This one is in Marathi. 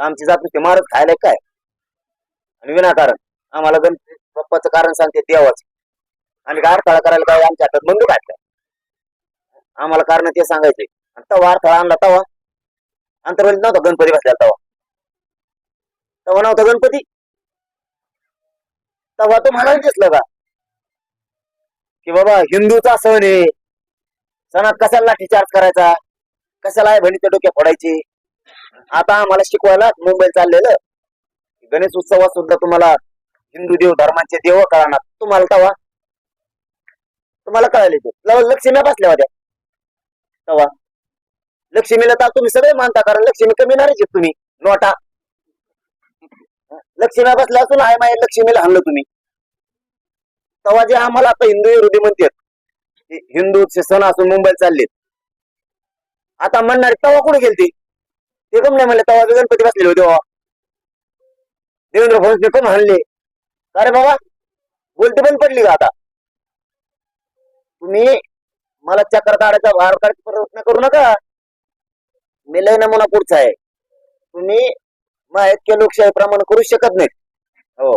आमची जात नुसती मारच खायला काय? आणि विनाकारण. आम्हाला गणपती बाप्पाचं कारण सांगते देवाच. आणि अडथळा करायला काय आमच्या हातात बंद आहे काय आम्हाला कारण ते सांगायचे. आणि तवा अडथळा आणला तवा. अंतर्वलीत नव्हता गणपती बसला तवा. तवा नव्हता गणपती. तवा तो म्हणायला दिसलं का की बाबा हिंदूचा सण आहे. सणात कशाला लाठीचार्ज करायचा? कशाला आहे बहिणीच्या डोक्या फोडायची? आता आम्हाला शिकवायला मुंबई चाललेलं. गणेश उत्सवात सुद्धा तुम्हाला हिंदू देव धर्माचे देव कळणार. तुम्हाला तवा. तुम्हाला कळाले ते लक्ष्मी बसल्या होत्या. तवा. लक्ष्मीला तर तुम्ही सगळे मानता कारण लक्ष्मी कमी नाहीच तुम्ही. नोटा. लक्ष्मी बसल्या असून आय माय लक्ष्मीला हाणलं तुम्ही. तवा जे आम्हाला आता हिंदू विरोधी म्हणतात हिंदूचे सण असून मुंबई चाललेत. आता म्हणणारे तवा कुठे गेलते? ते कम नाही म्हणले तेव्हा गणपती बसलेले होते तेव्हा देवेंद्र फडणवीस कम हाणले? अरे बाबा? बोलते बंद पडली का आता? तुम्ही मला चक्कर काढायचा भार काढायचा प्रयत्न करू नका. मी लय नमुना पुढचा आहे. तुम्ही माहीत लोकशाही प्रमाण करू शकत नाही हो.